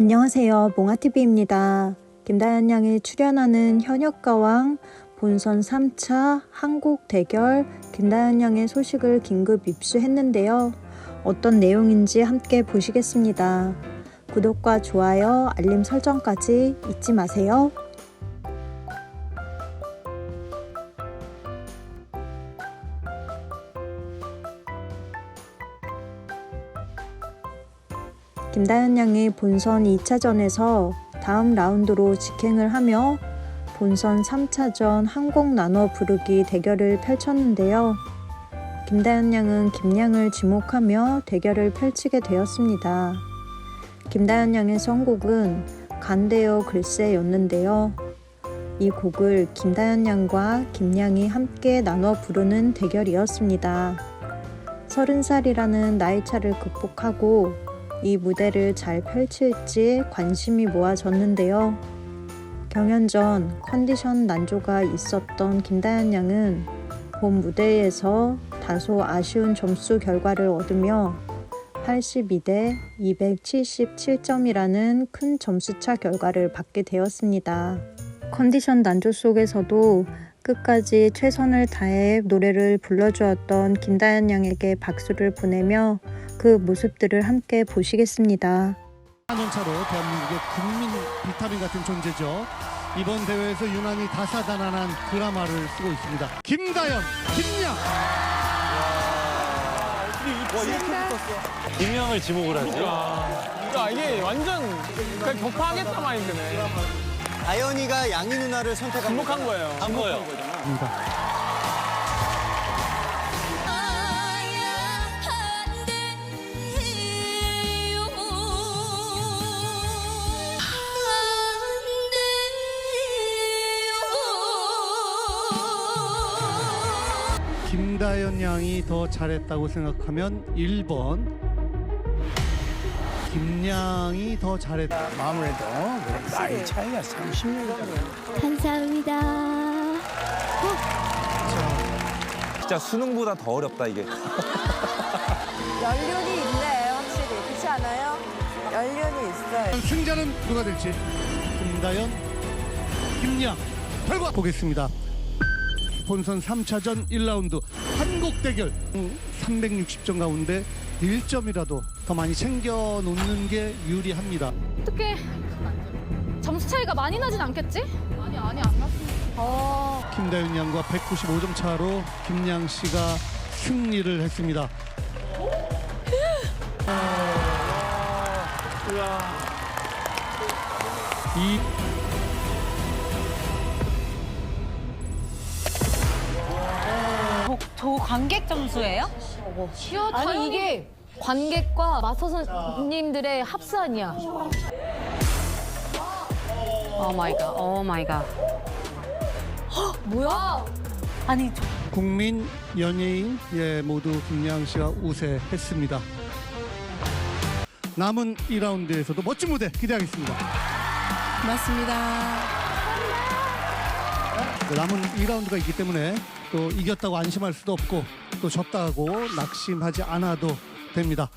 안녕하세요. 몽아TV입니다. 김다연 양이 출연하는 현역가왕 본선 3차 한국 대결 김다연 양의 소식을 긴급 입수했는데요. 어떤 내용인지 함께 보시겠습니다. 구독과 좋아요, 알림 설정까지 잊지 마세요. 김다연 양이 본선 2차전에서 다음 라운드로 직행을 하며 본선 3차전 한곡 나눠 부르기 대결을 펼쳤는데요. 김다연 양은 김양을 지목하며 대결을 펼치게 되었습니다. 김다연 양의 선곡은 간대요 글쎄였는데요. 이 곡을 김다연 양과 김양이 함께 나눠 부르는 대결이었습니다. 서른 살이라는 나이 차를 극복하고 이 무대를 잘 펼칠지 관심이 모아졌는데요. 경연 전 컨디션 난조가 있었던 김다연 양은 본 무대에서 다소 아쉬운 점수 결과를 얻으며 82대 277점이라는 큰 점수차 결과를 받게 되었습니다. 컨디션 난조 속에서도 끝까지 최선을 다해 노래를 불러주었던 김다연 양에게 박수를 보내며 그 모습들을 함께 보시겠습니다. 4년 차로 대한민국의 국민 비타민 같은 존재죠. 이번 대회에서 유난히 다사다난한 드라마를 쓰고 있습니다. 김다연, 김양. 김영을 지목을 하죠. 야 이게 완전 그냥 격파하겠다 마인드네. 다현이가 양희 누나를 선택한 주목한 거예요. 한 거예요. 안 돼요 안 돼요 김다연 양이 더 잘했다고 생각하면 1번. 김양이 더 잘했다. 아무래도 나이 차이가 30년이잖아요. 감사합니다 진짜 수능보다 더 어렵다 이게. 연륜이 있네 확실히 그렇지 않아요? 연륜이 있어요. 승자는 누가 될지 김다연, 김양 결과 보겠습니다. 본선 3차전 1라운드 한국 대결 360점 가운데 1점이라도 더 많이 챙겨 놓는 게 유리합니다. 어떻게 점수 차이가 많이 나진 않겠지? 아니 아니 안 났습니다. 어 김다윤 양과 195점 차로 김양 씨가 승리를 했습니다. 이 관객 점수예요? 야, 아니 이게 관객과 마서 선님들의 합산이야. 오 마이 갓, 오 마이 갓. 뭐야? 아니, 저- 국민 연예인 예 모두 김양 씨가 우세했습니다. 남은 2라운드에서도 멋진 무대 기대하겠습니다. 고맙습니다. 남은 2라운드가 있기 때문에 또 이겼다고 안심할 수도 없고 또 졌다고 낙심하지 않아도 됩니다.